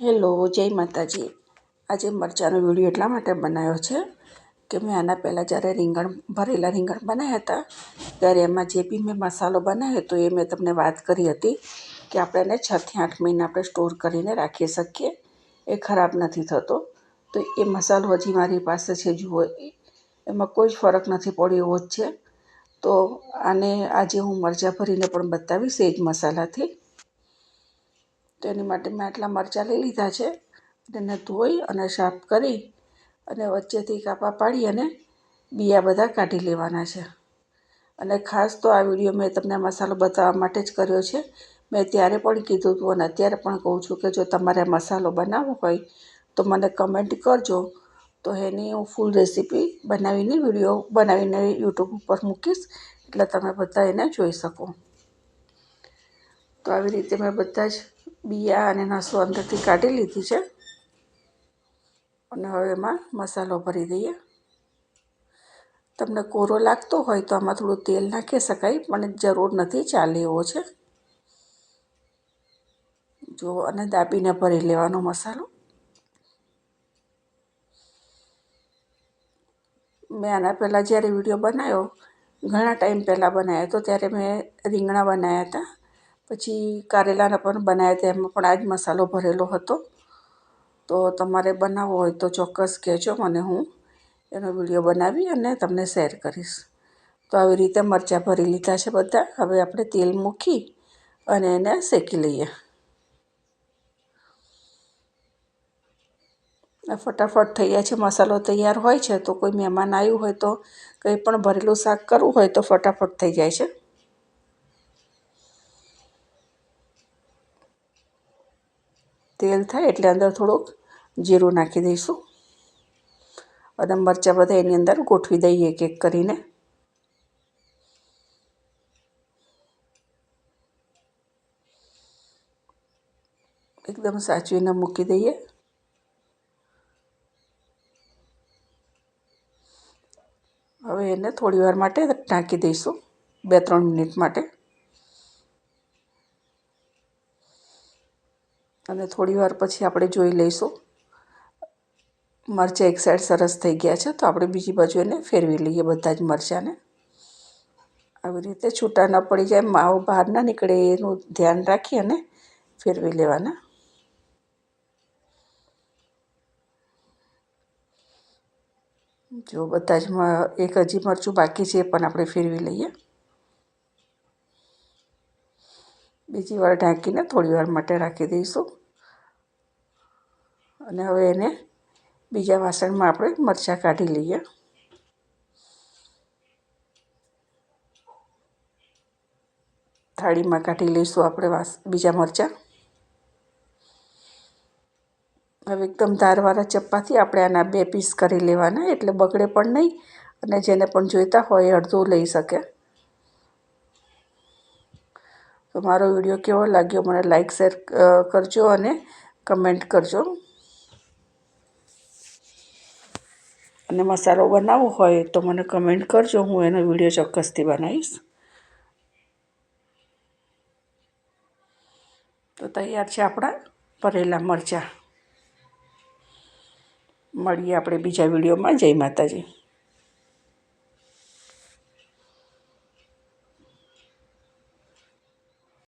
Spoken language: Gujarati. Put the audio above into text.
હેલો, જય માતાજી. આજે મરચાંનો વીડિયો એટલા માટે બનાવ્યો છે કે મેં આના પહેલાં જ્યારે રીંગણ, ભરેલા રીંગણ બનાવ્યા હતા, ત્યારે એમાં જે બી મેં મસાલો બનાવ્યો હતો એ મેં તમને વાત કરી હતી કે આપણે એને છથી આઠ મહિના આપણે સ્ટોર કરીને રાખી શકીએ. એ ખરાબ નથી થતો. તો એ મસાલો હજી મારી પાસે છે, જુઓ. એમાં કોઈ જ ફરક નથી પડ્યો, એવો જ છે. તો આને આજે હું મરચાં ભરીને પણ બતાવીશ એ જ મસાલાથી. તો એની માટે મેં આટલા મરચાં લઈ લીધા છે. તેને ધોઈ અને સાફ કરી અને વચ્ચેથી કાપા પાડી અને બીયા બધા કાઢી લેવાના છે. અને ખાસ તો આ વીડિયો મેં તમને મસાલો બતાવવા માટે જ કર્યો છે. મેં ત્યારે પણ કીધું હતું અને અત્યારે પણ કહું છું કે જો તમારે મસાલો બનાવવો હોય તો મને કમેન્ટ કરજો. તો એની હું ફૂલ રેસીપી બનાવીને વીડિયો બનાવીને યુટ્યુબ ઉપર મૂકીશ એટલે તમે બધા એને જોઈ શકો. તો આવી રીતે મેં બધા જ બિયા અને નસો અંદરથી કાઢી લીધી છે. અને હવે એમાં મસાલો ભરી દઈએ. તમને કોરો લાગતો હોય તો આમાં થોડું તેલ નાખી શકાય, પણ જરૂર નથી ચાલે એવો છે. જો અને દાબીને ભરી લેવાનો મસાલો. મેં આના પહેલાં જ્યારે વીડિયો બનાવ્યો, ઘણા ટાઈમ પહેલાં બનાવ્યો હતો ત્યારે મેં રીંગણા બનાવ્યા હતા. પછી કારેલાના પણ બનાવ્યા હતા, એમાં પણ આ જ મસાલો ભરેલો હતો. તો તમારે બનાવવો હોય તો ચોક્કસ કહેજો મને હું એનો વીડિયો બનાવી અને તમને શેર કરીશ. તો આવી રીતે મરચાં ભરી લીધા છે બધા. હવે આપણે તેલ મૂકી અને એને શેકી લઈએ. ફટાફટ થઈ જાય છે, મસાલો તૈયાર હોય છે. તો કોઈ મહેમાન આવ્યું હોય તો કંઈ પણ ભરેલું શાક કરવું હોય તો ફટાફટ થઈ જાય છે. તેલ થાય એટલે અંદર થોડુંક જીરું નાખી દઈશું. અને મરચાં બધા એની અંદર ગોઠવી દઈએ એક એક કરીને. એકદમ સાચવીને મૂકી દઈએ. હવે એને થોડી વાર માટે ઢાંકી દઈશું, બે ત્રણ મિનિટ માટે. અને થોડી વાર પછી આપણે જોઈ લઈશું. મરચાં એક સાઈડ સરસ થઈ ગયા છે, તો આપણે બીજી બાજુ એને ફેરવી લઈએ બધા જ મરચાંને. આવી રીતે છૂટા ન પડી જાય, માવો બહાર ના નીકળે, એનું ધ્યાન રાખી અને ફેરવી લેવાના. જો બધા જ એક હજી મરચું બાકી છે એ પણ આપણે ફેરવી લઈએ. બીજી વાર ઢાંકીને થોડી વાર માટે રાખી દઈશું. અને હવે એને બીજા વાસણમાં આપણે મરચાં કાઢી લઈએ. થાળીમાં કાઢી લઈશું આપણે વાસ, બીજા મરચાં. હવે એકદમ ધારવાળા ચપ્પાથી આપણે આના બે પીસ કરી લેવાના, એટલે બગડે પણ નહીં અને જેને પણ જોઈતા હોય એ અડધું લઈ શકે. તો મારો વીડિયો કેવો લાગ્યો મને લાઈક શેર કરજો અને કમેન્ટ કરજો. અને મસાલો બનાવવો હોય તો મને કમેન્ટ કરજો, હું એનો વીડિયો ચોક્કસથી બનાવીશ. તો તૈયાર છે આપણા ભરેલા મરચાં. મળીએ આપણે બીજા વિડીયોમાં. જય માતાજી.